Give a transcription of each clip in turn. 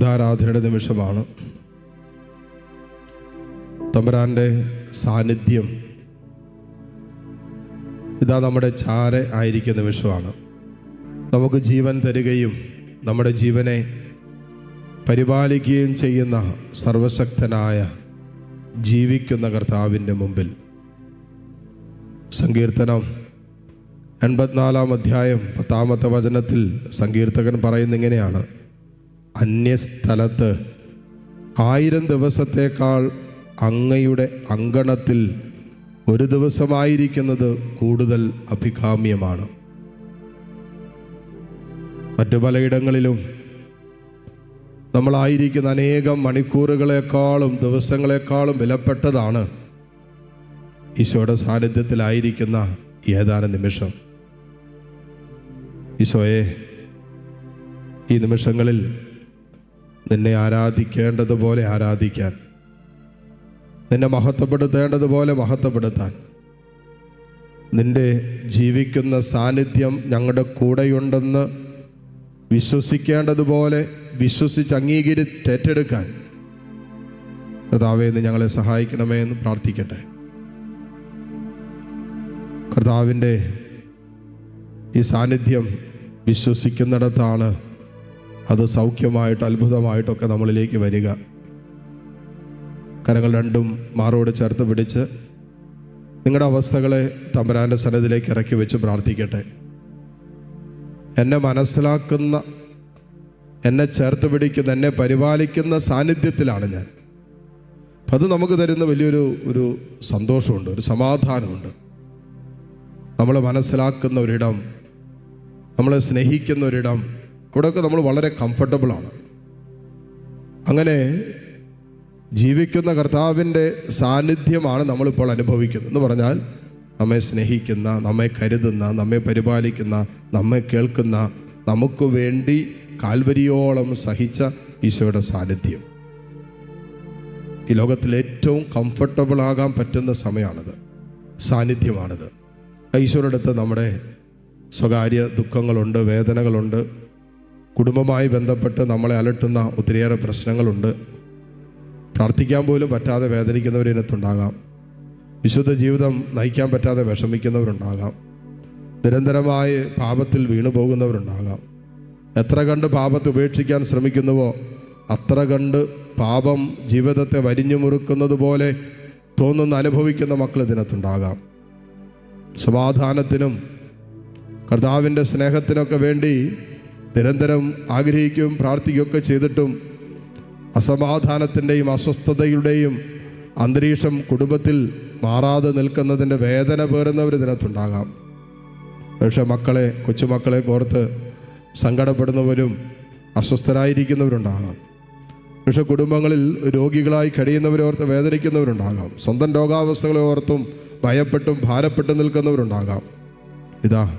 ഇതാരാധനയുടെ നിമിഷമാണ്. തമ്പുരാന്റെ സാന്നിധ്യം ഇതാ നമ്മുടെ ചാര ആയിരിക്കുന്ന നിമിഷമാണ്. നമുക്ക് ജീവൻ തരികയും നമ്മുടെ ജീവനെ പരിപാലിക്കുകയും ചെയ്യുന്ന സർവശക്തനായ ജീവിക്കുന്ന കർത്താവിന്റെ മുമ്പിൽ. സങ്കീർത്തനം എൺപത്തിനാലാം അധ്യായം പത്താമത്തെ വചനത്തിൽ സങ്കീർത്തകൻ പറയുന്ന ഇങ്ങനെയാണ്. അന്യസ്ഥലത്ത്. ആയിരം ദിവസത്തേക്കാൾ അങ്ങയുടെ അങ്കണത്തിൽ ഒരു ദിവസമായിരിക്കുന്നത് കൂടുതൽ അഭികാമ്യമാണ്. മറ്റു പലയിടങ്ങളിലും നമ്മളായിരിക്കുന്ന അനേകം മണിക്കൂറുകളെക്കാളും ദിവസങ്ങളെക്കാളും വിലപ്പെട്ടതാണ് ഈശോയുടെ സാന്നിധ്യത്തിലായിരിക്കുന്ന ഏതാനും നിമിഷം. ഈശോയെ ഈ നിമിഷങ്ങളിൽ നിന്നെ ആരാധിക്കേണ്ടതുപോലെ ആരാധിക്കാൻ. നിന്നെ മഹത്വപ്പെടുത്തേണ്ടതുപോലെ മഹത്വപ്പെടുത്താൻ. നിന്റെ ജീവിക്കുന്ന സാന്നിധ്യം ഞങ്ങളുടെ കൂടെയുണ്ടെന്ന് വിശ്വസിക്കേണ്ടതുപോലെ വിശ്വസിച്ച് അംഗീകരിച്ചേറ്റെടുക്കാൻ കർത്താവെ എന്ന് ഞങ്ങളെ സഹായിക്കണമേ എന്ന് പ്രാർത്ഥിക്കട്ടെ. കർത്താവിന്റെ ഈ സാന്നിധ്യം വിശ്വസിക്കുന്നിടത്താണ് അത് സൗഖ്യമായിട്ട് അത്ഭുതമായിട്ടൊക്കെ നമ്മളിലേക്ക് വരിക. കരങ്ങൾ രണ്ടും മാറോട് ചേർത്ത് പിടിച്ച് നിങ്ങളുടെ അവസ്ഥകളെ തമ്പരാന്റെ സന്നദ്ധിലേക്ക് ഇറക്കി വെച്ച് പ്രാർത്ഥിക്കട്ടെ. എന്നെ മനസ്സിലാക്കുന്ന എന്നെ ചേർത്ത് പിടിക്കുന്ന എന്നെ പരിപാലിക്കുന്ന സാന്നിധ്യത്തിലാണ് ഞാൻ. അപ്പം അത് നമുക്ക് തരുന്ന വലിയൊരു ഒരു സന്തോഷമുണ്ട് ഒരു സമാധാനമുണ്ട്. നമ്മളെ മനസ്സിലാക്കുന്ന ഒരിടം നമ്മളെ സ്നേഹിക്കുന്ന ഒരിടം അവിടെയൊക്കെ നമ്മൾ വളരെ കംഫർട്ടബിളാണ് അങ്ങനെ ജീവിക്കുന്ന കർത്താവിന്റെ സാന്നിധ്യമാണ് നമ്മളിപ്പോൾ അനുഭവിക്കുന്നത്. എന്ന് പറഞ്ഞാൽ നമ്മെ സ്നേഹിക്കുന്ന നമ്മെ കരുതുന്ന നമ്മെ പരിപാലിക്കുന്ന നമ്മെ കേൾക്കുന്ന നമുക്ക് വേണ്ടി കാൽവരിയോളം സഹിച്ച ഈശോയുടെ സാന്നിധ്യം. ഈ ലോകത്തിൽ ഏറ്റവും കംഫർട്ടബിൾ ആകാൻ പറ്റുന്ന സമയമാണിത് സാന്നിധ്യമാണിത്. ഈശോയുടെ അടുത്ത് നമ്മുടെ സ്വകാര്യ ദുഃഖങ്ങളുണ്ട് വേദനകളുണ്ട്. കുടുംബമായി ബന്ധപ്പെട്ട് നമ്മളെ അലട്ടുന്ന ഒത്തിരിയേറെ പ്രശ്നങ്ങളുണ്ട്. പ്രാർത്ഥിക്കാൻ പോലും പറ്റാതെ വേദനിക്കുന്നവരിനത്തുണ്ടാകാം വിശുദ്ധ ജീവിതം നയിക്കാൻ പറ്റാതെ വിഷമിക്കുന്നവരുണ്ടാകാം. നിരന്തരമായി പാപത്തിൽ വീണു പോകുന്നവരുണ്ടാകാം. എത്ര കണ്ട് പാപത്തെ ഉപേക്ഷിക്കാൻ ശ്രമിക്കുന്നുവോ അത്ര കണ്ട് പാപം ജീവിതത്തെ വരിഞ്ഞു മുറുക്കുന്നത് പോലെ തോന്നുന്ന അനുഭവിക്കുന്ന മക്കൾ ഇതിനകത്തുണ്ടാകാം. സമാധാനത്തിനും കർത്താവിന്റെ സ്നേഹത്തിനൊക്കെ വേണ്ടി നിരന്തരം ആഗ്രഹിക്കുകയും പ്രാർത്ഥിക്കുകയൊക്കെ ചെയ്തിട്ടും അസമാധാനത്തിന്റെയും അസ്വസ്ഥതയുടെയും അന്തരീക്ഷം കുടുംബത്തിൽ മാറാതെ നിൽക്കുന്നതിന്റെ വേദന പേരുന്നവർ ഇതിനകത്തുണ്ടാകാം. പക്ഷേ മക്കളെ കൊച്ചുമക്കളെ കോർത്ത് സങ്കടപ്പെടുന്നവരും അസ്വസ്ഥരായിരിക്കുന്നവരുണ്ടാകാം. പക്ഷെ കുടുംബങ്ങളിൽ രോഗികളായി കഴിയുന്നവരോർത്ത് വേദനിക്കുന്നവരുണ്ടാകാം. സ്വന്തം രോഗാവസ്ഥകളെ ഓർത്തും ഭയപ്പെട്ടും ഭാരപ്പെട്ടും നിൽക്കുന്നവരുണ്ടാകാം. ഇതാ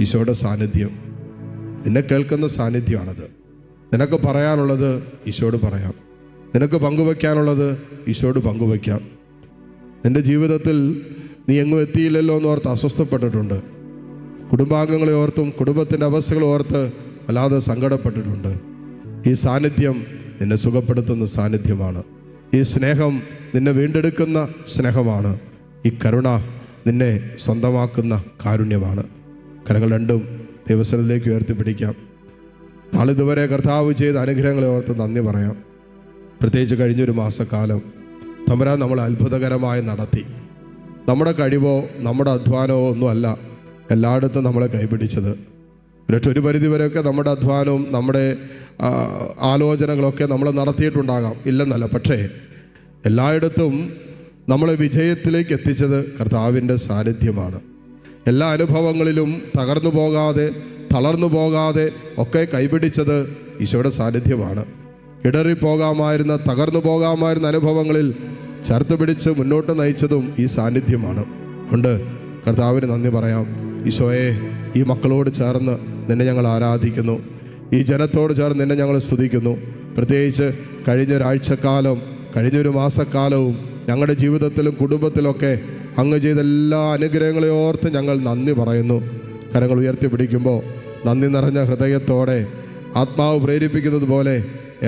ഈശോയുടെ സാന്നിധ്യം. നിന്നെ കേൾക്കുന്ന സാന്നിധ്യമാണത് നിനക്ക് പറയാനുള്ളത് ഈശോട് പറയാം. നിനക്ക് പങ്കുവയ്ക്കാനുള്ളത് ഈശോട് പങ്കുവയ്ക്കാം നിന്റെ ജീവിതത്തിൽ നീ എങ്ങും എത്തിയില്ലല്ലോ എന്ന് ഓർത്ത് അസ്വസ്ഥപ്പെട്ടിട്ടുണ്ട്. കുടുംബാംഗങ്ങളെ ഓർത്തും കുടുംബത്തിന്റെ അവസ്ഥകളെ ഓർത്ത് വല്ലാതെ സങ്കടപ്പെട്ടിട്ടുണ്ട്. ഈ സാന്നിധ്യം നിന്നെ സുഖപ്പെടുത്തുന്ന സാന്നിധ്യമാണ്. ഈ സ്നേഹം നിന്നെ വീണ്ടെടുക്കുന്ന സ്നേഹമാണ്. ഈ കരുണ നിന്നെ സ്വന്തമാക്കുന്ന കാരുണ്യമാണ്. കരങ്ങൾ രണ്ടും ദൈവസ്ഥലത്തിലേക്ക് ഉയർത്തിപ്പിടിക്കാം. നാളിതുവരെ കർത്താവ് ചെയ്ത അനുഗ്രഹങ്ങളെ ഓർത്ത് നന്ദി പറയാം. പ്രത്യേകിച്ച് കഴിഞ്ഞൊരു മാസക്കാലം തമ്പുരാൻ നമ്മൾ അത്ഭുതകരമായി നടത്തി. നമ്മുടെ കഴിവോ നമ്മുടെ അധ്വാനമോ ഒന്നുമല്ല എല്ലായിടത്തും നമ്മളെ കൈപിടിച്ചത്. പക്ഷെ ഒരു പരിധിവരെയൊക്കെ നമ്മുടെ അധ്വാനവും നമ്മുടെ ആലോചനകളൊക്കെ നമ്മൾ നടത്തിയിട്ടുണ്ടാകാം. ഇല്ലെന്നല്ല പക്ഷേ എല്ലായിടത്തും നമ്മളെ വിജയത്തിലേക്ക് എത്തിച്ചത് കർത്താവിന്റെ സാന്നിധ്യമാണ്. എല്ലാ അനുഭവങ്ങളിലും തകർന്നു പോകാതെ തളർന്നു പോകാതെ ഒക്കെ കൈപിടിച്ചത് ഈശോയുടെ സാന്നിധ്യമാണ്. ഇടറിപ്പോകാമായിരുന്ന തകർന്നു പോകാമായിരുന്ന അനുഭവങ്ങളിൽ ചേർത്ത് പിടിച്ച് മുന്നോട്ട് നയിച്ചതും ഈ സാന്നിധ്യമാണ്. ഉണ്ട്. കർത്താവിന് നന്ദി പറയാം. ഈശോയെ ഈ മക്കളോട് ചേർന്ന് നിന്നെ ഞങ്ങൾ ആരാധിക്കുന്നു. ഈ ജനത്തോട് ചേർന്ന് നിന്നെ ഞങ്ങൾ സ്തുതിക്കുന്നു. പ്രത്യേകിച്ച് കഴിഞ്ഞൊരാഴ്ചക്കാലം കഴിഞ്ഞൊരു മാസക്കാലവും ഞങ്ങളുടെ ജീവിതത്തിലും കുടുംബത്തിലൊക്കെ അങ്ങ് ചെയ്ത എല്ലാ അനുഗ്രഹങ്ങളെ ഓർത്ത് ഞങ്ങൾ നന്ദി പറയുന്നു. കരങ്ങൾ ഉയർത്തി പിടിക്കുമ്പോൾ നന്ദി നിറഞ്ഞ ഹൃദയത്തോടെ ആത്മാവ് പ്രേരിപ്പിക്കുന്നത് പോലെ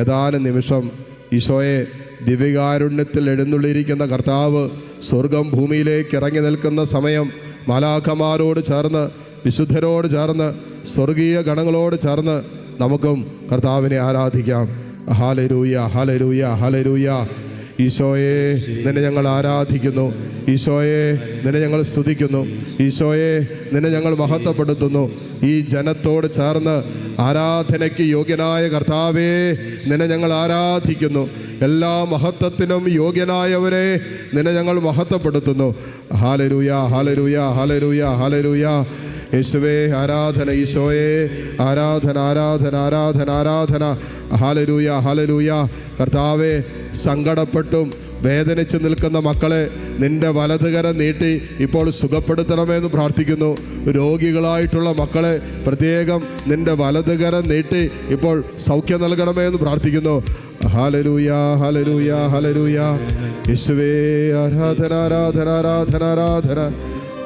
ഏതാനും നിമിഷം ഈശോയെ ദിവ്യകാരുണ്യത്തിൽ എഴുന്നള്ളിയിരിക്കുന്ന കർത്താവ് സ്വർഗം ഭൂമിയിലേക്ക് ഇറങ്ങി നിൽക്കുന്ന സമയം മാലാഖമാരോട് ചേർന്ന് വിശുദ്ധരോട് ചേർന്ന് സ്വർഗീയ ഗണങ്ങളോട് ചേർന്ന് നമുക്കും കർത്താവിനെ ആരാധിക്കാം. ഹാലരൂയ ഹാലരൂയ ഹാലരൂയ ഈശോയെ നിന്നെ ഞങ്ങൾ ആരാധിക്കുന്നു. ഈശോയെ നിന്നെ ഞങ്ങൾ സ്തുതിക്കുന്നു. ഈശോയെ നിന്നെ ഞങ്ങൾ മഹത്വപ്പെടുത്തുന്നു. ഈ ജനത്തോട് ചേർന്ന് ആരാധനയ്ക്ക് യോഗ്യനായ കർത്താവേ നിന്നെ ഞങ്ങൾ ആരാധിക്കുന്നു. എല്ലാ മഹത്വത്തിനും യോഗ്യനായവരെ നിന്നെ ഞങ്ങൾ മഹത്വപ്പെടുത്തുന്നു. ഹാലരൂയ ഹാലരൂയ ഹാലരൂയ ഹാലരൂയ യേശുവേ ആരാധന ഈശോയെ ആരാധന ആരാധന ആരാധന ആരാധന. ഹാലരൂയ ഹാലരൂയ കർത്താവെ സങ്കടപ്പെട്ടും വേദനിച്ച് നിൽക്കുന്ന മക്കളെ നിന്റെ വലതുകരം നീട്ടി ഇപ്പോൾ സുഖപ്പെടുത്തണമെന്ന് പ്രാർത്ഥിക്കുന്നു. രോഗികളായിട്ടുള്ള മക്കളെ പ്രത്യേകം നിന്റെ വലതുകരം നീട്ടി ഇപ്പോൾ സൗഖ്യം നൽകണമെന്ന് പ്രാർത്ഥിക്കുന്നു. ഹാലരൂയ ഹാലരൂയ ഹാലരൂയ യേശുവേ ആരാധന ആരാധന ആരാധന ആരാധന.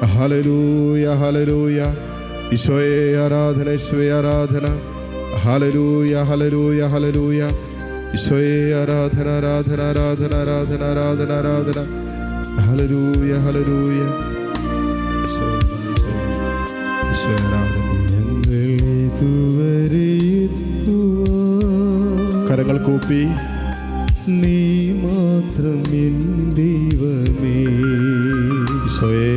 ഹലലൂയ ഹലരൂയ ഈശോയെ ആരാധന ഈശോയെ ആരാധന. ഹലരൂയ ഹലരൂയ ഹലരൂയ ഈശോയെ ആരാധന ആരാധന ആരാധന ആരാധന ആരാധന ആരാധന. ഹലരൂയ ഹലരൂയ ഈശോയെ ആരാധന. കരങ്ങൾ കൂപ്പി. നീ മാത്രം എൻ ദൈവമേ. ഈശോയെ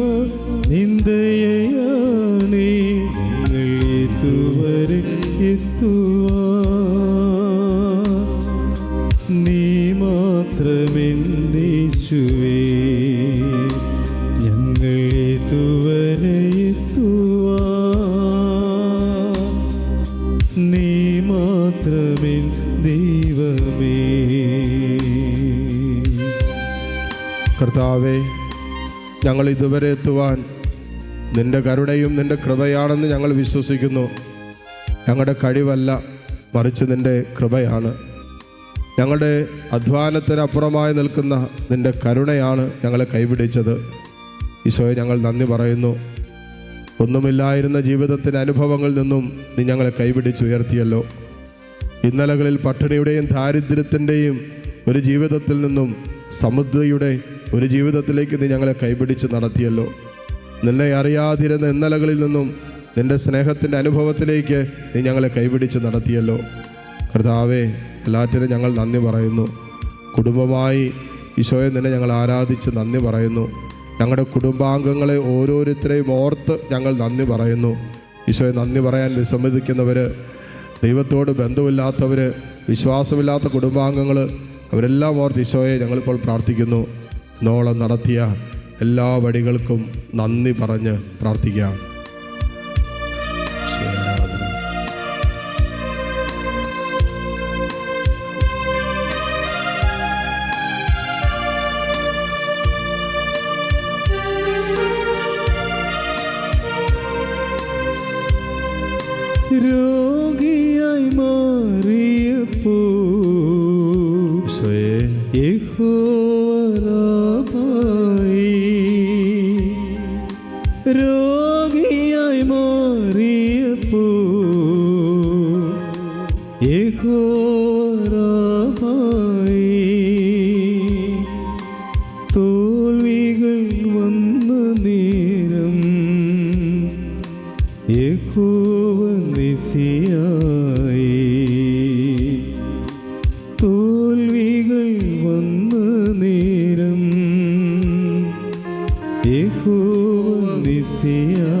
കർത്താവെ ഞങ്ങൾ ഇതുവരെ എത്തുവാൻ നിന്റെ കരുണയും നിന്റെ കൃപയാണെന്ന് ഞങ്ങൾ വിശ്വസിക്കുന്നു. ഞങ്ങളുടെ കഴിവല്ല മറിച്ച് നിന്റെ കൃപയാണ്. ഞങ്ങളുടെ അധ്വാനത്തിനപ്പുറമായി നിൽക്കുന്ന നിന്റെ കരുണയാണ് ഞങ്ങളെ കൈപിടിച്ചത്. ഈശോയെ ഞങ്ങൾ നന്ദി പറയുന്നു. ഒന്നുമില്ലായിരുന്ന ജീവിതത്തിന്റെ അനുഭവങ്ങളിൽ നിന്നും നീ ഞങ്ങളെ കൈപിടിച്ചുയർത്തിയല്ലോ ഇന്നലകളിൽ പട്ടിണിയുടെയും ദാരിദ്ര്യത്തിന്റെയും ഒരു ജീവിതത്തിൽ നിന്നും സമുദ്രയുടെ ഒരു ജീവിതത്തിലേക്ക് നീ ഞങ്ങളെ കൈപിടിച്ച് നടത്തിയല്ലോ. നിന്നെ അറിയാതിരുന്ന ഇന്നലകളിൽ നിന്നും നിന്റെ സ്നേഹത്തിന്റെ അനുഭവത്തിലേക്ക് നീ ഞങ്ങളെ കൈപിടിച്ച് നടത്തിയല്ലോ. കർത്താവേ എല്ലാറ്റിനും ഞങ്ങൾ നന്ദി പറയുന്നു. കുടുംബമായി ഈശോയെ നിന്നെ ഞങ്ങൾ ആരാധിച്ച് നന്ദി പറയുന്നു. ഞങ്ങളുടെ കുടുംബാംഗങ്ങളെ ഓരോരുത്തരെയും ഓർത്ത് ഞങ്ങൾ നന്ദി പറയുന്നു. ഈശോയെ നന്ദി പറയാൻ വിസമ്മതിക്കുന്നവർ ദൈവത്തോട് ബന്ധമില്ലാത്തവർ വിശ്വാസമില്ലാത്ത കുടുംബാംഗങ്ങൾ അവരെല്ലാം ഓർത്ത് ഈശോയെ ഞങ്ങളിപ്പോൾ പ്രാർത്ഥിക്കുന്നു. ഇന്നോളം നടത്തിയ എല്ലാ വഴികൾക്കും നന്ദി പറഞ്ഞ് പ്രാർത്ഥിക്കാം ഈശോയെ യഹോവരായി തോൽവികൾ വന്ന നേരം യഹോവ നിസിയായി തോൽവികൾ വന്ന നേരം യഹോവ നിസിയായി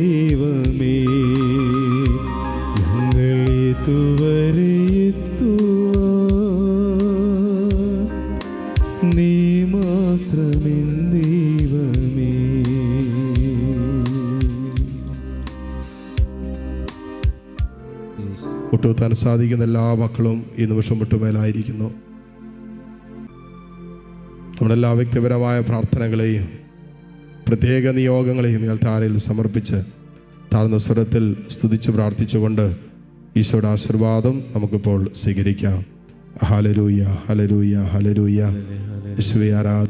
മുട്ടുകുത്താൻ സാധിക്കുന്ന എല്ലാ മക്കളും ഈ നിമിഷം മുട്ടുമേലായിരിക്കുന്നു നമ്മുടെ എല്ലാ വ്യക്തിപരമായ പ്രാർത്ഥനകളെയും പ്രത്യേക നിയോഗങ്ങളെയും ഇയാൾ താരയിൽ സമർപ്പിച്ച് താഴ്ന്ന സ്വരത്തിൽ സ്തുതിച്ച് പ്രാർത്ഥിച്ചുകൊണ്ട് ഈശോയുടെ ആശീർവാദം നമുക്കിപ്പോൾ സ്വീകരിക്കാം. ഹലരൂയ ഹലരൂയ ഹലരൂയ യേശുവേ ആരാധ